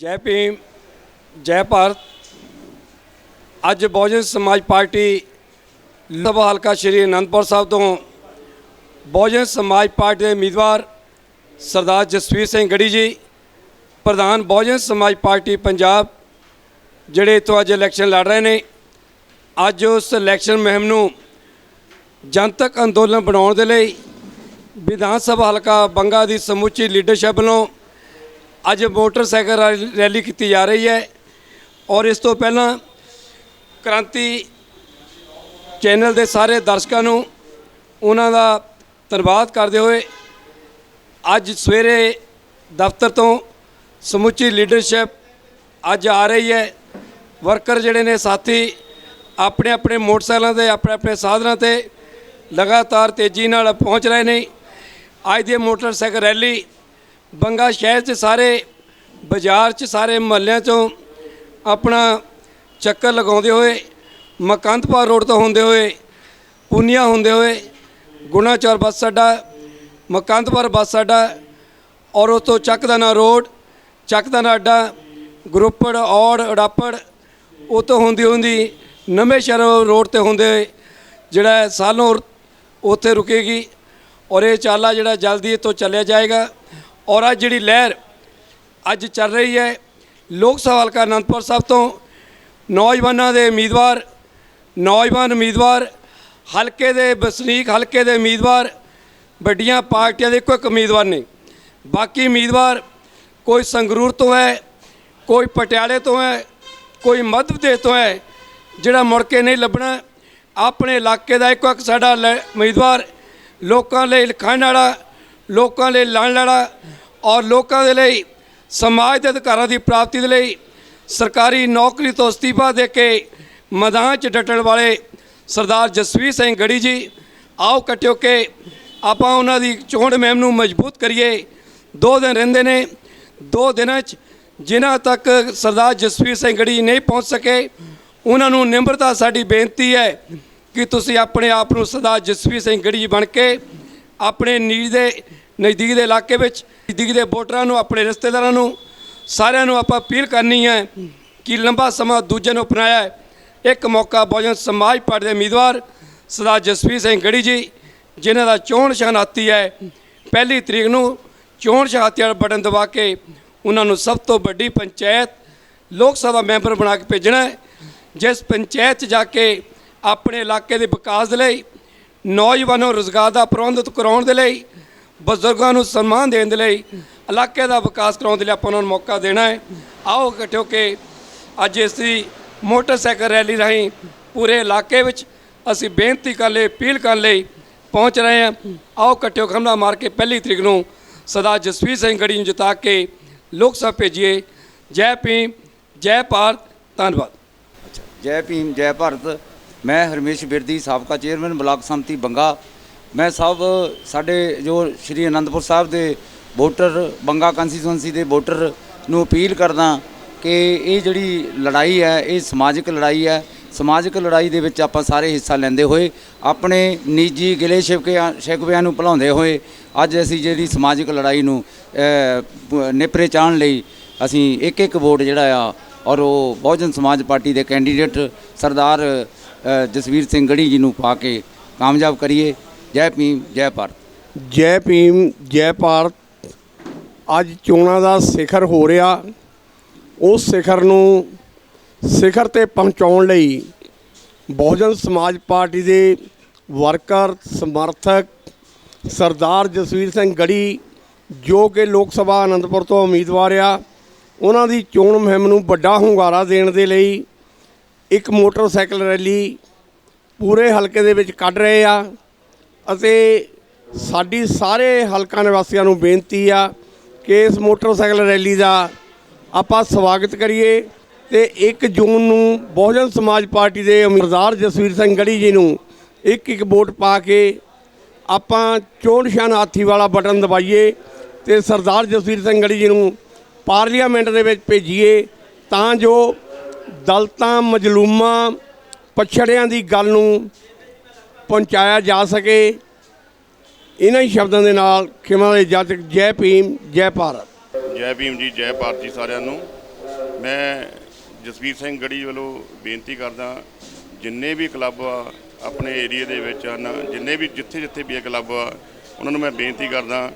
ਜੈ ਭੀਮ, ਜੈ ਭਾਰਤ। ਅੱਜ ਬਹੁਜਨ ਸਮਾਜ ਪਾਰਟੀ ਸਭਾ ਹਲਕਾ ਸ਼੍ਰੀ ਅਨੰਦਪੁਰ ਸਾਹਿਬ ਤੋਂ ਬਹੁਜਨ ਸਮਾਜ ਪਾਰਟੀ ਦੇ ਉਮੀਦਵਾਰ ਸਰਦਾਰ ਜਸਵੀਰ ਸਿੰਘ ਗੜੀ ਜੀ, ਪ੍ਰਧਾਨ ਬਹੁਜਨ ਸਮਾਜ ਪਾਰਟੀ ਪੰਜਾਬ, ਜਿਹੜੇ ਇੱਥੋਂ ਅੱਜ ਇਲੈਕਸ਼ਨ ਲੜ ਰਹੇ ਨੇ। ਅੱਜ ਉਸ ਇਲੈਕਸ਼ਨ ਮੁਹਿੰਮ ਨੂੰ ਜਨਤਕ ਅੰਦੋਲਨ ਬਣਾਉਣ ਦੇ ਲਈ ਵਿਧਾਨ ਸਭਾ ਹਲਕਾ ਬੰਗਾ ਦੀ ਸਮੁੱਚੀ ਲੀਡਰਸ਼ਿਪ ਵੱਲੋਂ ਅੱਜ ਮੋਟਰਸਾਈਕਲ ਰੈਲੀ- ਰੈਲੀ ਕੀਤੀ ਜਾ ਰਹੀ ਹੈ ਔਰ ਇਸ ਤੋਂ ਪਹਿਲਾਂ ਕ੍ਰਾਂਤੀ ਚੈਨਲ ਦੇ ਸਾਰੇ ਦਰਸ਼ਕਾਂ ਨੂੰ ਉਹਨਾਂ ਦਾ ਧੰਨਵਾਦ ਕਰਦੇ ਹੋਏ ਅੱਜ ਸਵੇਰੇ ਦਫ਼ਤਰ ਤੋਂ ਸਮੁੱਚੀ ਲੀਡਰਸ਼ਿਪ ਅੱਜ ਆ ਰਹੀ ਹੈ। ਵਰਕਰ ਜਿਹੜੇ ਨੇ ਸਾਥੀ, ਆਪਣੇ ਆਪਣੇ ਮੋਟਰਸਾਈਕਲਾਂ ਤੇ, ਆਪਣੇ ਆਪਣੇ ਸਾਧਨਾਂ ਤੇ ਲਗਾਤਾਰ ਤੇਜ਼ੀ ਨਾਲ ਪਹੁੰਚ ਰਹੇ ਨੇ। ਅੱਜ ਦੀ ਮੋਟਰਸਾਈਕਲ ਰੈਲੀ ਬੰਗਾ ਸ਼ਹਿਰ 'ਚ ਸਾਰੇ, ਬਾਜ਼ਾਰ 'ਚ ਸਾਰੇ ਮਹੱਲਿਆਂ 'ਚੋਂ ਆਪਣਾ ਚੱਕਰ ਲਗਾਉਂਦੇ ਹੋਏ ਮਕੰਦਪੁਰ ਰੋਡ ਤੋਂ ਹੁੰਦੇ ਹੋਏ, ਪੁਨੀਆ ਹੁੰਦੇ ਹੋਏ, ਗੁਣਾਚੌਰ ਬੱਸ ਅੱਡਾ ਮਕੰਦਪੁਰ ਬੱਸ ਅੱਡਾ ਔਰ ਉਸ ਤੋਂ ਚੱਕਦਾਨਾ ਰੋਡ, ਚੱਕਦਾਨਾ ਅੱਡਾ, ਗਰੁੱਪੜ, ਔੜ ਉਡਾਪੜ ਉਹ ਤੋਂ ਹੁੰਦੀ ਹੁੰਦੀ ਨਵੇਂ ਸ਼ਹਿਰ ਰੋਡ ਤੇ ਹੁੰਦੇ ਹੋਏ ਜਿਹੜਾ ਸਾਲੋਂ ਉੱਥੇ ਰੁਕੇਗੀ ਔਰ ਇਹ ਚਾਲਾ ਜਿਹੜਾ ਜਲਦੀ ਇੱਥੋਂ ਚੱਲਿਆ ਜਾਏਗਾ। ਔਰ ਅੱਜ ਜਿਹੜੀ ਲਹਿਰ ਅੱਜ ਚੱਲ ਰਹੀ ਹੈ, ਲੋਕ ਸਭਾ ਹਲਕਾ ਅਨੰਦਪੁਰ ਸਾਹਿਬ ਤੋਂ ਨੌਜਵਾਨਾਂ ਦੇ ਉਮੀਦਵਾਰ, ਨੌਜਵਾਨ ਉਮੀਦਵਾਰ, ਹਲਕੇ ਦੇ ਵਸਨੀਕ, ਹਲਕੇ ਦੇ ਉਮੀਦਵਾਰ, ਵੱਡੀਆਂ ਪਾਰਟੀਆਂ ਦੇ ਇੱਕੋ ਇੱਕ ਉਮੀਦਵਾਰ ਨੇ। ਬਾਕੀ ਉਮੀਦਵਾਰ ਕੋਈ ਸੰਗਰੂਰ ਤੋਂ ਹੈ, ਕੋਈ ਪਟਿਆਲੇ ਤੋਂ ਹੈ, ਕੋਈ ਮੱਧ ਪ੍ਰਦੇਸ਼ ਤੋਂ ਹੈ, ਜਿਹੜਾ ਮੁੜ ਕੇ ਨਹੀਂ ਲੱਭਣਾ, ਆਪਣੇ ਇਲਾਕੇ ਦਾ ਇੱਕੋ ਇੱਕ ਸਾਡਾ ਲੈ- ਉਮੀਦਵਾਰ, ਲੋਕਾਂ ਲਈ ਲਿਖਣ ਵਾਲਾ ਲੋਕਾਂ ਲਈ ਲੜਨ ਲੜਾ ਔਰ ਲੋਕਾਂ ਦੇ ਲਈ, ਸਮਾਜ ਦੇ ਅਧਿਕਾਰਾਂ ਦੀ ਪ੍ਰਾਪਤੀ ਦੇ ਲਈ, ਸਰਕਾਰੀ ਨੌਕਰੀ ਤੋਂ ਅਸਤੀਫਾ ਦੇ ਕੇ ਮੈਦਾਨ 'ਚ ਡਟਣ ਵਾਲੇ ਸਰਦਾਰ ਜਸਵੀਰ ਸਿੰਘ ਗੜੀ ਜੀ, ਆਓ ਇਕੱਠੇ ਕੇ ਆਪਾਂ ਉਹਨਾਂ ਦੀ ਚੋਣ ਮਹਿਮ ਨੂੰ ਮਜ਼ਬੂਤ ਕਰੀਏ। ਦੋ ਦਿਨ ਰਹਿੰਦੇ ਨੇ, ਦੋ ਦਿਨਾਂ 'ਚ ਜਿਨ੍ਹਾਂ ਤੱਕ ਸਰਦਾਰ ਜਸਵੀਰ ਸਿੰਘ ਗੜੀ ਨਹੀਂ ਪਹੁੰਚ ਸਕੇ, ਉਹਨਾਂ ਨੂੰ ਨਿਮਰਤਾ ਸਾਡੀ ਬੇਨਤੀ ਹੈ ਕਿ ਤੁਸੀਂ ਆਪਣੇ ਆਪ ਨੂੰ ਸਰਦਾਰ ਜਸਵੀਰ ਸਿੰਘ ਗੜੀ ਬਣ ਕੇ ਆਪਣੇ ਨੀਜ ਦੇ ਨਜ਼ਦੀਕ ਦੇ ਇਲਾਕੇ ਵਿੱਚ, ਨਜ਼ਦੀਕ ਦੇ ਵੋਟਰਾਂ ਨੂੰ, ਆਪਣੇ ਰਿਸ਼ਤੇਦਾਰਾਂ ਨੂੰ, ਸਾਰਿਆਂ ਨੂੰ ਆਪਾਂ ਅਪੀਲ ਕਰਨੀ ਹੈ ਕਿ ਲੰਬਾ ਸਮਾਂ ਦੂਜੇ ਨੂੰ ਅਪਣਾਇਆ ਇੱਕ ਮੌਕਾ ਬਹੁਜਨ ਸਮਾਜ ਪਾਰਟੀ ਦੇ ਉਮੀਦਵਾਰ ਸਰਦਾਰ ਜਸਵੀਰ ਸਿੰਘ ਗੜੀ ਜੀ, ਜਿਨ੍ਹਾਂ ਦਾ ਚੋਣ ਨਿਸ਼ਾਨ ਹੈ। ਪਹਿਲੀ ਤਰੀਕ ਨੂੰ ਚੋਣ ਸ਼ਨਾਤੀ ਵਾਲਾ ਬਟਨ ਦਬਾ ਕੇ ਉਹਨਾਂ ਨੂੰ ਸਭ ਤੋਂ ਵੱਡੀ ਪੰਚਾਇਤ ਲੋਕ ਸਭਾ ਮੈਂਬਰ ਬਣਾ ਕੇ ਭੇਜਣਾ ਹੈ। ਜਿਸ ਪੰਚਾਇਤ 'ਚ ਜਾ ਕੇ ਆਪਣੇ ਇਲਾਕੇ ਦੇ ਵਿਕਾਸ ਦੇ ਲਈ ਨੌਜਵਾਨਾਂ ਨੂੰ ਰੋਜ਼ਗਾਰ ਦਾ ਪ੍ਰਬੰਧ ਕਰਾਉਣ ਦੇ ਲਈ, ਬਜ਼ੁਰਗਾਂ ਨੂੰ ਸਨਮਾਨ ਦੇਣ ਦੇ ਲਈ, ਇਲਾਕੇ ਦਾ ਵਿਕਾਸ ਕਰਾਉਣ ਦੇ ਲਈ ਆਪਾਂ ਉਹਨਾਂ ਨੂੰ ਮੌਕਾ ਦੇਣਾ ਹੈ। ਆਓ ਇਕੱਠੇ ਹੋ ਕੇ ਅੱਜ ਇਸ ਮੋਟਰਸਾਈਕਲ ਰੈਲੀ ਰਾਹੀਂ ਪੂਰੇ ਇਲਾਕੇ ਵਿੱਚ ਅਸੀਂ ਬੇਨਤੀ ਕਰਨ ਲਈ, ਅਪੀਲ ਕਰਨ ਲਈ ਪਹੁੰਚ ਰਹੇ ਹਾਂ। ਆਓ ਇਕੱਠੇ ਹੋ ਕੇ ਹਮਲਾ ਮਾਰ ਕੇ ਪਹਿਲੀ ਤਰੀਕ ਨੂੰ ਸਰਦਾਰ ਜਸਵੀਰ ਸਿੰਘ ਗੜੀ ਨੂੰ ਜਿਤਾ ਕੇ ਲੋਕ ਸਭਾ ਭੇਜੀਏ। ਜੈ ਭੀਮ, ਜੈ ਭਾਰਤ, ਧੰਨਵਾਦ। ਜੈ ਭੀਮ, ਜੈ ਭਾਰਤ। ਮੈਂ ਹਰਮੇਸ਼ ਬਿਰਦੀ, ਸਾਬਕਾ ਚੇਅਰਮੈਨ, ਬਲਾਕ ਸੰਮਤੀ ਬੰਗਾ। ਮੈਂ ਸਭ ਸਾਡੇ ਜੋ ਸ਼੍ਰੀ ਅਨੰਦਪੁਰ ਸਾਹਿਬ ਦੇ ਵੋਟਰ, ਬੰਗਾ ਕੰਸਟੀਚੁਐਂਸੀ ਦੇ ਵੋਟਰ ਨੂੰ ਅਪੀਲ ਕਰਦਾ ਕਿ ਇਹ ਜਿਹੜੀ ਲੜਾਈ ਹੈ, ਇਹ ਸਮਾਜਿਕ ਲੜਾਈ ਹੈ। ਸਮਾਜਿਕ ਲੜਾਈ ਦੇ ਵਿੱਚ ਆਪਾਂ ਸਾਰੇ ਹਿੱਸਾ ਲੈਂਦੇ ਹੋਏ, ਆਪਣੇ ਨਿੱਜੀ ਗਿਲੇ ਸ਼ਿਕਵਿਆਂ ਸ਼ਿਕਵਿਆਂ ਨੂੰ ਭੁਲਾਉਂਦੇ ਹੋਏ ਅੱਜ ਅਸੀਂ ਜਿਹੜੀ ਸਮਾਜਿਕ ਲੜਾਈ ਨੂੰ ਨਿਪਰੇ ਪ- ਚਾਣ ਲਈ ਅਸੀਂ ਇੱਕ ਇੱਕ ਵੋਟ ਜਿਹੜਾ ਆ, ਔਰ ਉਹ ਬਹੁਜਨ ਸਮਾਜ ਪਾਰਟੀ ਦੇ ਕੈਂਡੀਡੇਟ ਸਰਦਾਰ ਜਸਵੀਰ ਸਿੰਘ ਗੜੀ ਜੀ ਨੂੰ ਪਾ ਕੇ ਕਾਮਯਾਬ ਕਰੀਏ। ਜੈ ਭੀਮ, ਜੈ ਭਾਰਤ। ਜੈ ਭੀਮ, ਜੈ ਭਾਰਤ। ਅੱਜ ਚੋਣਾਂ ਦਾ ਸਿਖਰ ਹੋ ਰਿਹਾ। ਉਸ ਸਿਖਰ ਨੂੰ, ਸਿਖਰ ਤੇ ਪਹੁੰਚਾਉਣ ਲਈ ਬਹੁਜਨ ਸਮਾਜ ਪਾਰਟੀ ਦੇ ਵਰਕਰ, ਸਮਰਥਕ ਸਰਦਾਰ ਜਸਵੀਰ ਸਿੰਘ ਗੜੀ, ਜੋ ਕਿ ਲੋਕ ਸਭਾ ਅਨੰਦਪੁਰ ਤੋਂ ਉਮੀਦਵਾਰ ਆ, ਉਹਨਾਂ ਦੀ ਚੋਣ ਮੁਹਿੰਮ ਨੂੰ ਵੱਡਾ ਹੁੰਗਾਰਾ ਦੇਣ ਦੇ ਲਈ ਇੱਕ ਮੋਟਰਸਾਈਕਲ ਰੈਲੀ ਪੂਰੇ ਹਲਕੇ ਦੇ ਵਿੱਚ ਕੱਢ ਰਹੇ ਆ ਅਤੇ ਸਾਡੀ ਸਾਰੇ ਹਲਕਾ ਨਿਵਾਸੀਆਂ ਨੂੰ ਬੇਨਤੀ ਆ ਕਿ ਇਸ ਮੋਟਰਸਾਈਕਲ ਰੈਲੀ ਦਾ ਆਪਾਂ ਸਵਾਗਤ ਕਰੀਏ ਤੇ 1 ਜੂਨ ਨੂੰ ਬਹੁਜਨ ਸਮਾਜ ਪਾਰਟੀ ਦੇ ਉਮੀਦਵਾਰ ਜਸਵੀਰ ਸਿੰਘ ਗੜੀ ਜੀ ਨੂੰ ਇੱਕ ਇੱਕ ਵੋਟ ਪਾ ਕੇ ਆਪਾਂ ਚੋਣ ਨਿਸ਼ਾਨ ਹਾਥੀ ਵਾਲਾ ਬਟਨ ਦਬਾਈਏ ਤੇ ਸਰਦਾਰ ਜਸਵੀਰ ਸਿੰਘ ਗੜੀ ਜੀ ਨੂੰ ਪਾਰਲੀਮੈਂਟ ਦੇ ਵਿੱਚ ਭੇਜੀਏ ਤਾਂ ਜੋ ਦਲਤਾਂ, ਮਜਲੂਮਾਂ, ਪਛੜਿਆਂ ਦੀ ਗੱਲ ਨੂੰ ਪਹੁੰਚਾਇਆ ਜਾ ਸਕੇ। ਇਹਨਾਂ ਹੀ ਸ਼ਬਦਾਂ ਦੇ ਨਾਲ ਖਿਮਾ ਦੇ ਜੱਜ ਜੈ ਭੀਮ, ਜੈ ਭਾਰਤ। ਜੈ ਭੀਮ ਜੀ, ਜੈ ਭਾਰਤ ਜੀ ਸਾਰਿਆਂ ਨੂੰ। ਮੈਂ ਜਸਵੀਰ ਸਿੰਘ ਗੜੀ ਵੱਲੋਂ ਬੇਨਤੀ ਕਰਦਾ ਜਿੰਨੇ ਵੀ ਕਲੱਬ ਆ, ਆਪਣੇ ਏਰੀਆ ਦੇ ਵਿੱਚ ਹਨ, ਜਿੰਨੇ ਵੀ ਜਿੱਥੇ ਜਿੱਥੇ ਵੀ ਇਹ ਕਲੱਬ ਆ, ਉਹਨਾਂ ਨੂੰ ਮੈਂ ਬੇਨਤੀ ਕਰਦਾ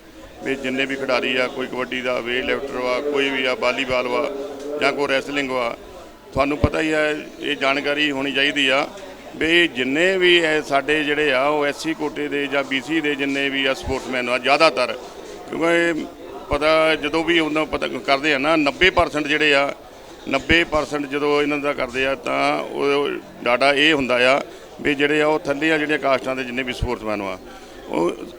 ਵੀ ਜਿੰਨੇ ਵੀ ਖਿਡਾਰੀ ਆ, ਕੋਈ ਕਬੱਡੀ ਦਾ ਵੇਟ ਲਿਫਟਰ ਵਾ, ਕੋਈ ਵੀ ਆ, ਵਾਲੀਬਾਲ ਵਾ, ਜਾਂ ਕੋਈ ਰੈਸਲਿੰਗ ਵਾ ਤੁਹਾਨੂੰ ਪਤਾ ਹੀ ਹੈ, ਇਹ ਜਾਣਕਾਰੀ ਹੋਣੀ ਚਾਹੀਦੀ ਆ ਵੀ ਜਿੰਨੇ ਵੀ ਸਾਡੇ ਜਿਹੜੇ ਆ, ਉਹ ਐਸਸੀ ਕੋਟੇ ਦੇ ਜਾਂ ਬੀਸੀ ਦੇ ਜਿੰਨੇ ਵੀ ਆ ਸਪੋਰਟਸਮੈਨ ਆ, ਜ਼ਿਆਦਾਤਰ, ਕਿਉਂਕਿ ਪਤਾ ਜਦੋਂ ਵੀ ਉਹਨਾਂ ਪਤਾ ਕਰਦੇ ਆ ਨਾ 90% ਜਿਹੜੇ ਆ 90% ਜਦੋਂ ਇਹਨਾਂ ਦਾ ਕਰਦੇ ਆ, ਤਾਂ ਉਹ ਡਾਟਾ ਇਹ ਹੁੰਦਾ ਆ ਵੀ ਜਿਹੜੇ ਆ, ਉਹ ਥੱਲੇ ਆ ਜਿਹੜੀਆਂ ਕਾਸਟਾਂ ਦੇ ਜਿੰਨੇ ਵੀ ਸਪੋਰਟਸਮੈਨ ਆ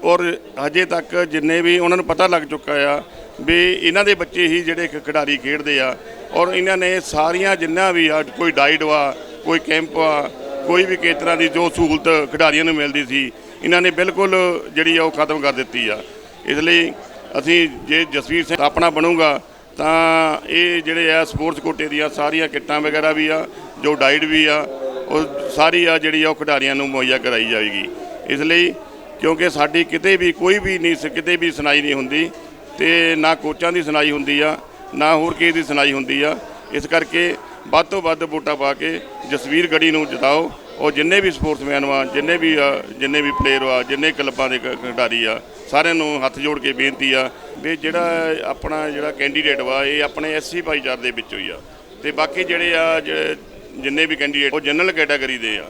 ਔਰ ਹਜੇ ਤੱਕ ਜਿੰਨੇ ਵੀ ਉਹਨਾਂ ਨੂੰ ਪਤਾ ਲੱਗ ਚੁੱਕਾ ਆ ਵੀ ਇਹਨਾਂ ਦੇ ਬੱਚੇ ਹੀ ਜਿਹੜੇ ਖ- ਖਿਡਾਰੀ ਖੇਡਦੇ ਆ। ਔਰ ਇਹਨਾਂ ਨੇ ਸਾਰੀਆਂ ਜਿੰਨਾ ਵੀ ਆ, ਕੋਈ ਡਾਈਟ ਵਾ ਕੋਈ ਕੈਂਪ ਆ, ਕੋਈ ਵੀ ਕਿਸ ਦੀ ਜੋ ਸਹੂਲਤ ਖਿਡਾਰੀਆਂ ਨੂੰ ਮਿਲਦੀ ਸੀ, ਇਹਨਾਂ ਨੇ ਬਿਲਕੁਲ ਜਿਹੜੀ ਆ ਉਹ ਖਤਮ ਕਰ ਦਿੱਤੀ ਆ। ਇਸ ਲਈ ਅਸੀਂ ਜੇ ਜਸਵੀਰ ਸਿੰਘ ਆਪਣਾ ਬਣੂਗਾ, ਤਾਂ ਇਹ ਜਿਹੜੇ ਆ ਸਪੋਰਟਸ ਕੋਟੇ ਦੀਆਂ ਸਾਰੀਆਂ ਕਿੱਟਾਂ ਵਗੈਰਾ ਵੀ ਆ, ਜੋ ਡਾਈਟ ਵੀ ਆ, ਉਹ ਸਾਰੀ ਆ ਜਿਹੜੀ ਆ ਉਹ ਖਿਡਾਰੀਆਂ ਨੂੰ ਮੁਹੱਈਆ ਕਰਾਈ ਜਾਵੇਗੀ ਇਸ ਲਈ ਕਿਉਂਕਿ ਸਾਡੀ ਕਿਤੇ ਵੀ ਕੋਈ ਵੀ ਨਹੀਂ ਸ- ਕਿਤੇ ਵੀ ਸੁਣਾਈ ਨਹੀਂ ਹੁੰਦੀ ਤੇ ਨਾ ਕੋਚਾਂ ਦੀ ਸੁਣਾਈ ਹੁੰਦੀ ਆ ਨਾ ਹੋਰ ਕਿਸੇ ਦੀ ਸੁਣਾਈ ਹੁੰਦੀ ਆ। ਇਸ ਕਰਕੇ ਵੱਧ ਤੋਂ ਵੱਧ ਵੋਟਾਂ ਪਾ ਕੇ ਜਸਵੀਰ ਗੜੀ ਨੂੰ ਜਿਤਾਓ। ਉਹ ਜਿੰਨੇ ਵੀ ਸਪੋਰਟਸਮੈਨ ਵਾ ਜਿੰਨੇ ਵੀ ਆ, ਜਿੰਨੇ ਵੀ ਪਲੇਅਰ ਵਾ ਜਿੰਨੇ ਕਲੱਬਾਂ ਦੇ ਖਿਡਾਰੀ ਆ ਸਾਰਿਆਂ ਨੂੰ ਹੱਥ ਜੋੜ ਕੇ ਬੇਨਤੀ ਆ ਵੀ ਜਿਹੜਾ ਆਪਣਾ ਜਿਹੜਾ ਕੈਂਡੀਡੇਟ ਵਾ ਇਹ ਆਪਣੇ ਐਸਸੀ ਭਾਈਚਾਰੇ ਦੇ ਵਿੱਚੋਂ ਹੀ ਆ। ਤੇ ਬਾਕੀ ਜਿਹੜੇ ਆ ਜਿੰਨੇ ਵੀ ਕੈਂਡੀਡੇਟ ਉਹ ਜਨਰਲ ਕੈਟਾਗਰੀ ਦੇ ਆ।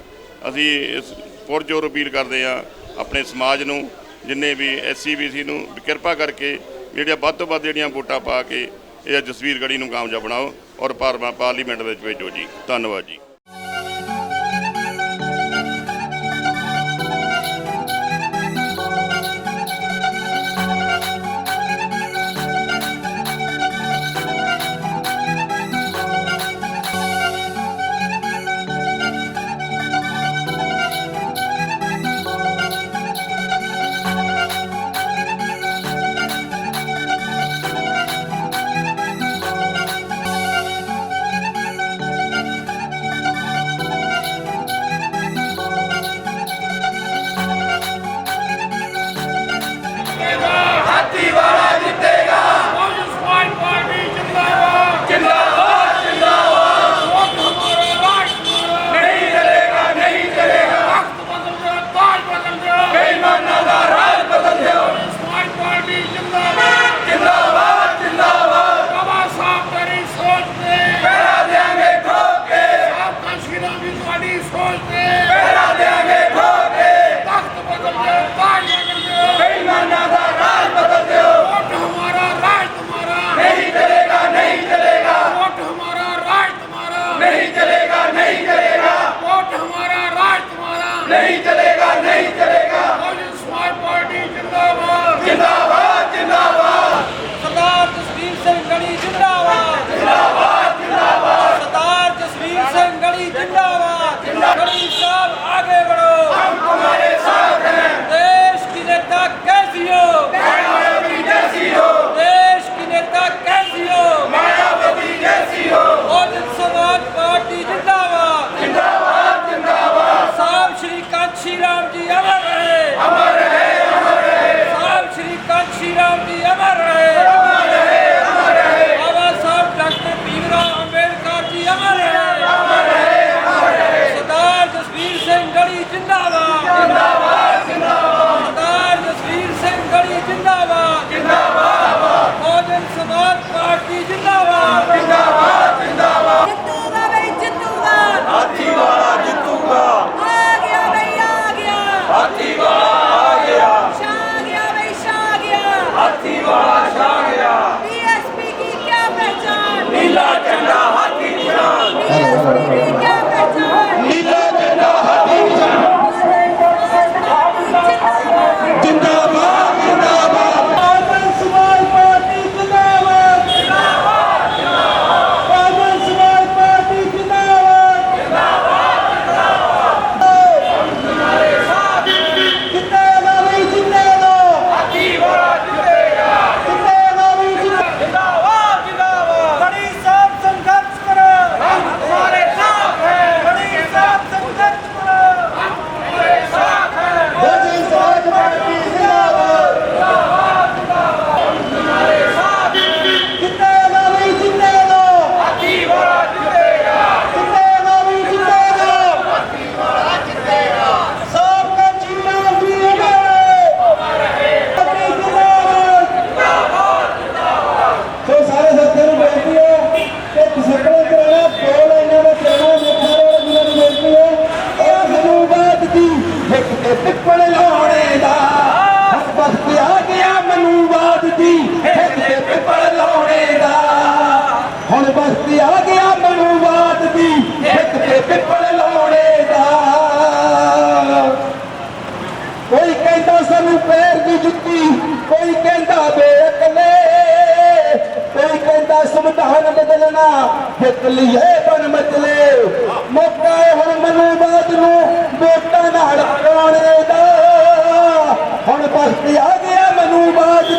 ਅਸੀਂ ਇਸ ਪੁਰਜੋਰ ਅਪੀਲ ਕਰਦੇ ਆ ਆਪਣੇ ਸਮਾਜ ਨੂੰ, ਜਿੰਨੇ ਵੀ ਐਸਸੀ ਬੀਸੀ ਨੂੰ ਕਿਰਪਾ ਕਰਕੇ ਜਿਹੜੀਆਂ ਵੱਧ ਤੋਂ ਵੱਧ ਜਿਹੜੀਆਂ ਵੋਟਾਂ ਪਾ ਕੇ ਇਹ ਜਸਵੀਰ ਗੜੀ ਨੂੰ ਕਾਮਯਾਬ ਬਣਾਓ ਔਰ ਪਾਰਮਾ, ਪਾਰਲੀਮੈਂਟ ਵਿੱਚ ਭੇਜੋ ਜੀ। ਧੰਨਵਾਦ ਜੀ। ਜਹਾਨ ਜਿੱਤ ਲਈਏ ਬਨ ਮਚਲੇ। ਮੌਕਾ ਹੈ ਹੁਣ ਮਨੂ ਨੂੰ, ਵੋਟਾਂ ਨਾਲ ਹਰਾਉਣੇ ਦਾ ਹੁਣ ਬਸਤੀ ਆ ਗਿਆ ਮਨੂ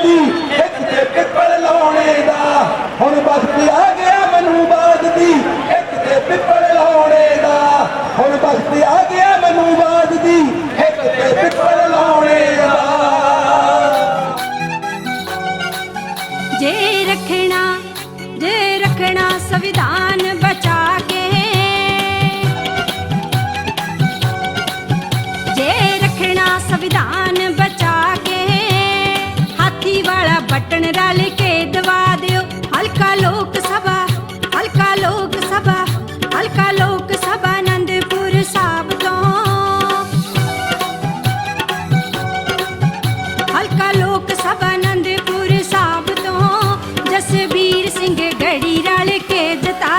ਦੀ, ਇੱਕ ਤੇ ਪਿੱਪਲ ਲਾਉਣੇ ਦਾ ਹੁਣ ਬਸਤੀ ਆ ਗਿਆ ਮਨੂ ਦੀ, ਇੱਕ ਤੇ ਪਿੱਪਲ ਲਾਉਣੇ ਦਾ ਹੁਣ ਬਸਤੀ ਆ ਗਿਆ ਮਨੂ ਦੀ, ਇੱਕ ਤੇ ਪਿੱਪਲ ਲਾਉਣੇ ਦਾ। ਜੇ ਰੱਖਣਾ, ਜੇ ਰੱਖਣਾ ਸੰਵਿਧਾਨ ਬਚਾ ਕੇ। ਜੇ ਰੱਖਣਾ ਸੰਵਿਧਾਨ ਬਚਾ ਕੇ, ਹਾਥੀ ਵਾਲਾ ਬਟਨ ਰਲ ਕੇ ਦਵਾ ਦਿਓ। ਹਲਕਾ ਲੋਕ ਸਭਾ, ਹਲਕਾ ਲੋਕ ਸਭਾ, ਹਲਕਾ ਲੋਕ ਸਿੰਘ ਗੜੀ ਰਲ ਕੇ ਜਿਤਾ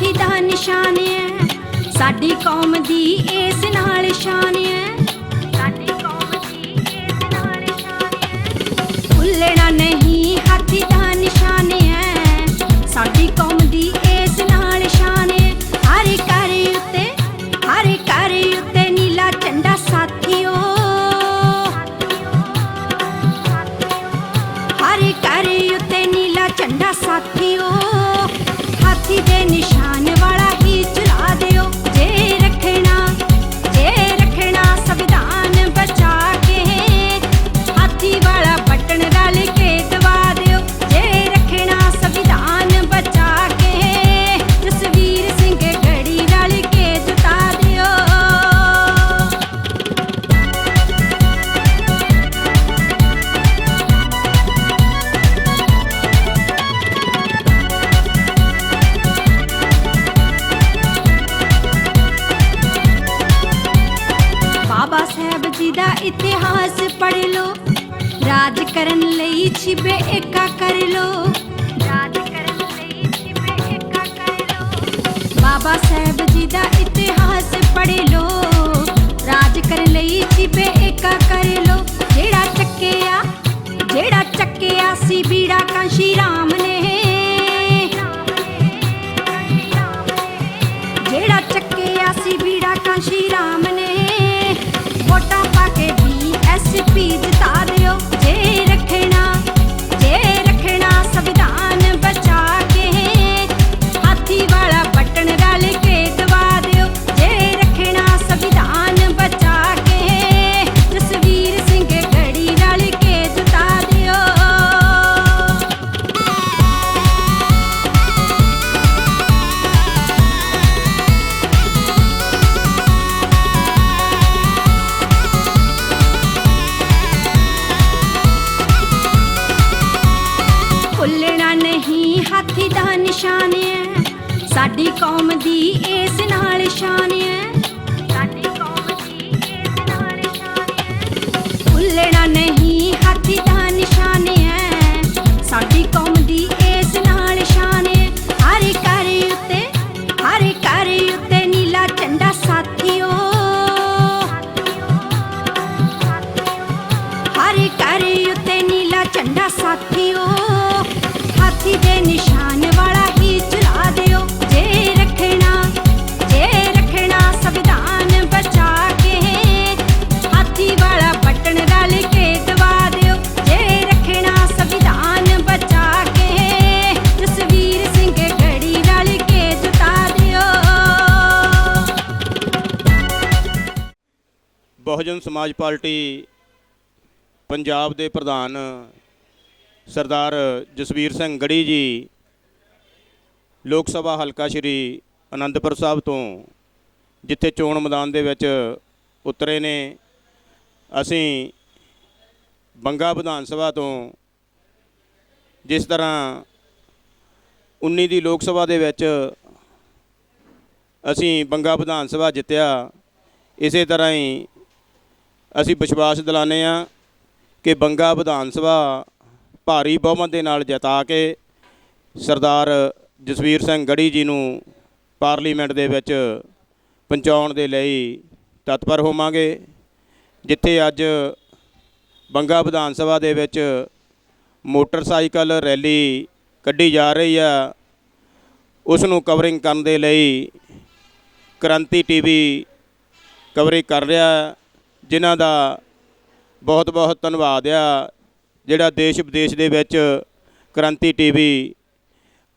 ਨਹੀਂ ਹਾਥੀ ਦਾ ਨਿਸ਼ਾਨ ਹੈ ਸਾਡੀ ਕੌਮ ਦੀ ਇਸ ਨਾਲ ਸ਼ਾਨ ਹੈ ਸਾਡੀ ਕੌਮ ਦੀ ਇਸ ਨਾਲ ਸ਼ਾਨ ਹੈ ਭੁੱਲਣਾ ਨਹੀਂ ਹਾਥੀ ਦਾ ਨਿਸ਼ਾਨ ਹੈ ਸਾਡੀ ਕੌਮ ਦੀ ਇਸ ਨਾਲ ਸ਼ਾਨ ਹੈ ਹਰ ਘਰ ਉੱਤੇ, ਹਰ ਘਰ ਉੱਤੇ ਨੀਲਾ ਝੰਡਾ ਸਾਥੀਓ। ਹਰ ਘਰ ਉੱਤੇ ਨੀਲਾ ਝੰਡਾ ਸਾਥੀਓ। ਦਾ ਇਤਿਹਾਸ ਪੜ੍ਹ ਲੋ ਰਾਜ ਕਰਨ ਲਈ ਛਿਬੇ ਏਕਾ ਕਰ ਲੋ ਰਾਜ ਕਰਨ ਲਈ ਛਿਬੇ ਏਕਾ ਕਰ ਲੋ ਬਾਬਾ ਸਾਹਿਬ ਜੀ ਦਾ ਇਤਿਹਾਸ ਪੜ੍ਹ ਲੋ ਰਾਜ ਕਰਨ ਲਈ ਛਿਬੇ ਏਕਾ ਕਰ ਲੋ ਜਿਹੜਾ ਚੱਕਿਆ ਜਿਹੜਾ ਚੱਕਿਆ ਸੀ ਬੀੜਾ ਕਾਂਸ਼ੀ ਰਾਮ ਨੇ। ਜਿਹੜਾ ਚੱਕਿਆ ਸੀ ਬੀੜਾ ਕਾਂਸ਼ੀ ਰਾਮ ਸਾਥੀਓ, ਹਾਥੀ ਦੇ ਨਿਸ਼ਾਨ ਵਾਲਾ ਹੀ ਚਲਾ ਦਿਓ। ਜੇ ਰੱਖਣਾ ਜੇ ਰੱਖਣਾ ਸੰਵਿਧਾਨ ਬਚਾ ਕੇ, ਹਾਥੀ ਵਾਲਾ ਬਟਨ ਰਲ ਕੇ ਦਬਾ ਦਿਓ। ਜੇ ਰੱਖਣਾ ਸੰਵਿਧਾਨ ਬਚਾ ਕੇ, ਜਸਵੀਰ ਸਿੰਘ ਘੜੀ ਰਲ ਕੇ ਜਿਤਾ ਦਿਓ। ਬਹੁਜਨ ਸਮਾਜ ਪਾਰਟੀ ਪੰਜਾਬ ਦੇ ਪ੍ਰਧਾਨ ਸਰਦਾਰ ਜਸਵੀਰ ਸਿੰਘ ਗੜੀ ਜੀ ਲੋਕ ਸਭਾ ਹਲਕਾ ਸ਼੍ਰੀ ਅਨੰਦਪੁਰ ਸਾਹਿਬ ਤੋਂ, ਜਿੱਥੇ ਚੋਣ ਮੈਦਾਨ ਦੇ ਵਿੱਚ ਉਤਰੇ ਨੇ। ਅਸੀਂ ਬੰਗਾ ਵਿਧਾਨ ਸਭਾ ਤੋਂ, ਜਿਸ ਤਰ੍ਹਾਂ 19 ਦੀ ਲੋਕ ਸਭਾ ਦੇ ਵਿੱਚ ਅਸੀਂ ਬੰਗਾ ਵਿਧਾਨ ਸਭਾ ਜਿੱਤਿਆ, ਇਸੇ ਤਰ੍ਹਾਂ ਹੀ ਅਸੀਂ ਵਿਸ਼ਵਾਸ ਦਿਲਾਨੇ ਆ ਕਿ ਬੰਗਾ ਵਿਧਾਨ ਸਭਾ ਭਾਰੀ ਬਹੁਮਤ ਦੇ ਨਾਲ ਜਿਤਾ ਕੇ ਸਰਦਾਰ ਜਸਵੀਰ ਸਿੰਘ ਗੜੀ ਜੀ ਨੂੰ ਪਾਰਲੀਮੈਂਟ ਦੇ ਵਿੱਚ ਪਹੁੰਚਾਉਣ ਦੇ ਲਈ ਤਤਪਰ ਹੋਵਾਂਗੇ, ਜਿੱਥੇ ਅੱਜ ਬੰਗਾ ਵਿਧਾਨ ਸਭਾ ਦੇ ਵਿੱਚ ਮੋਟਰਸਾਈਕਲ ਰੈਲੀ ਕੱਢੀ ਜਾ ਰਹੀ ਆ ਉਸ ਨੂੰ ਕਵਰਿੰਗ ਕਰਨ ਦੇ ਲਈ ਕ੍ਰਾਂਤੀ ਟੀਵੀ ਕਵਰਿੰਗ ਕਰ ਰਿਹਾ ਜਿਨ੍ਹਾਂ ਦਾ ਬਹੁਤ ਬਹੁਤ ਧੰਨਵਾਦ ਆ। ਜਿਹੜਾ ਦੇਸ਼ ਵਿਦੇਸ਼ ਦੇ ਵਿੱਚ ਕ੍ਰਾਂਤੀ ਟੀਵੀ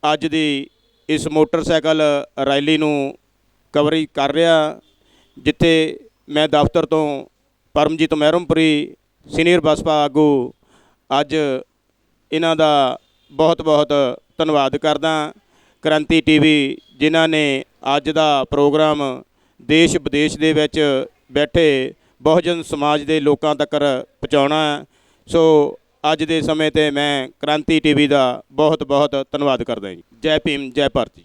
ਅੱਜ ਦੀ ਇਸ ਮੋਟਰਸਾਈਕਲ ਰੈਲੀ ਨੂੰ ਕਵਰਿੰਗ ਕਰ ਰਿਹਾ, ਜਿੱਥੇ ਮੈਂ ਦਫ਼ਤਰ ਤੋਂ ਪਰਮਜੀਤ ਮਹਿਰਮਪੁਰੀ, ਸੀਨੀਅਰ ਬਸਪਾ ਆਗੂ, ਅੱਜ ਇਹਨਾਂ ਦਾ ਬਹੁਤ ਬਹੁਤ ਧੰਨਵਾਦ ਕਰਦਾ ਕ੍ਰਾਂਤੀ ਟੀਵੀ, ਜਿਨ੍ਹਾਂ ਨੇ ਅੱਜ ਦਾ ਪ੍ਰੋਗਰਾਮ ਦੇਸ਼ ਵਿਦੇਸ਼ ਦੇ ਵਿੱਚ ਬੈਠੇ ਬਹੁਜਨ ਸਮਾਜ ਦੇ ਲੋਕਾਂ ਤੱਕ ਪਹੁੰਚਾਉਣਾ ਹੈ। ਸੋ ਅੱਜ ਦੇ ਸਮੇਂ ਤੇ ਮੈਂ ਕ੍ਰਾਂਤੀ ਟੀਵੀ ਦਾ ਬਹੁਤ ਬਹੁਤ ਧੰਨਵਾਦ ਕਰਦਾ ਜੀ। ਜੈ ਭੀਮ, ਜੈ ਭਾਰਤ ਜੀ।